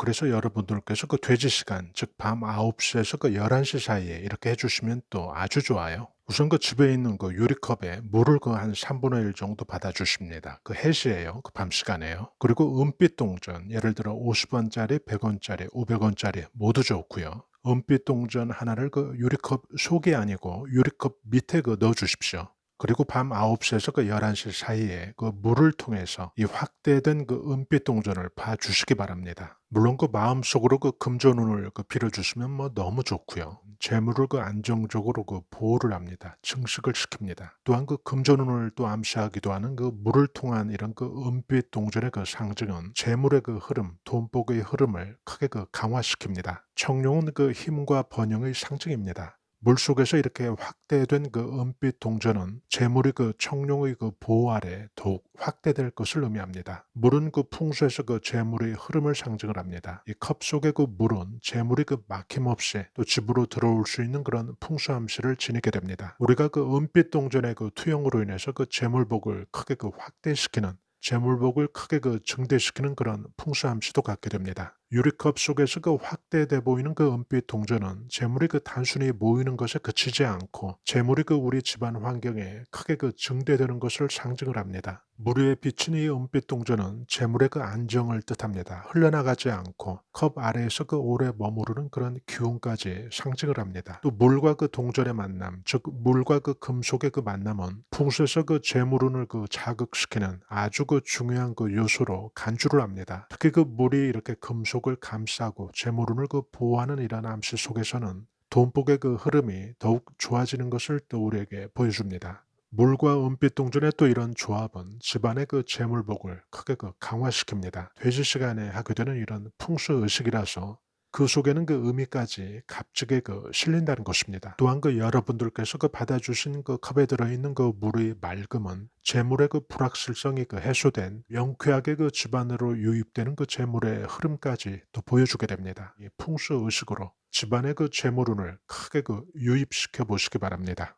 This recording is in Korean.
그래서 여러분들께서 그 돼지 시간, 즉 밤 9시에서 그 11시 사이에 이렇게 해주시면 또 아주 좋아요. 우선 그 집에 있는 그 유리컵에 물을 그 한 3분의 1 정도 받아주십니다. 그 해시예요. 그 밤 시간에요. 그리고 은빛 동전, 예를 들어 50원짜리, 100원짜리, 500원짜리 모두 좋고요. 은빛 동전 하나를 그 유리컵 속이 아니고 유리컵 밑에 그 넣어 주십시오. 그리고 밤 9시에서 그 11시 사이에 그 물을 통해서 이 확대된 그 은빛 동전을 봐 주시기 바랍니다. 물론 그 마음속으로 그 금전운을 그 빌어주시면 뭐 너무 좋고요. 재물을 그 안정적으로 그 보호를 합니다. 증식을 시킵니다. 또한 그 금전운을 또 암시하기도 하는 그 물을 통한 이런 그 은빛 동전의 그 상징은 재물의 그 흐름, 돈복의 흐름을 크게 그 강화시킵니다. 청룡은 그 힘과 번영의 상징입니다. 물속에서 이렇게 확대된 그 은빛 동전은 재물이 그 청룡의 그 보호 아래 더욱 확대될 것을 의미합니다. 물은 그 풍수에서 그 재물의 흐름을 상징을 합니다. 이 컵 속의 그 물은 재물이 그 막힘없이 또 집으로 들어올 수 있는 그런 풍수 암시를 지니게 됩니다. 우리가 그 은빛 동전의 그 투영으로 인해서 그 재물복을 크게 그 확대시키는 재물복을 크게 그 증대시키는 그런 풍수함시도 갖게 됩니다. 유리컵 속에서 그 확대돼 보이는 그 은빛 동전은 재물이 그 단순히 모이는 것에 그치지 않고 재물이 그 우리 집안 환경에 크게 그 증대되는 것을 상징을 합니다. 물 위에 비친 이 은빛 동전은 재물의 그 안정을 뜻합니다. 흘러나가지 않고 컵 아래에서 그 오래 머무르는 그런 기운까지 상징을 합니다. 또 물과 그 동전의 만남, 즉 물과 그 금속의 그 만남은 풍수에서 그 재물운을 그 자극시키는 아주 그 중요한 그 요소로 간주를 합니다. 특히 그 물이 이렇게 금속 을 감싸고 재물운을 그 보호하는 이러한 암시 속에서는 돈복의 그 흐름이 더욱 좋아지는 것을 또 우리에게 보여줍니다. 물과 은빛 동전의 또 이런 조합은 집안의 그 재물복을 크게 그 강화시킵니다. 돼지 시간에 하게 되는 이런 풍수 의식이라서 그 속에는 그 의미까지 값지게 그 실린다는 것입니다. 또한 그 여러분들께서 그 받아주신 그 컵에 들어있는 그 물의 맑음은 재물의 그 불확실성이 그 해소된 명쾌하게 그 집안으로 유입되는 그 재물의 흐름까지 또 보여주게 됩니다. 이 풍수 의식으로 집안의 그 재물운을 크게 그 유입시켜 보시기 바랍니다.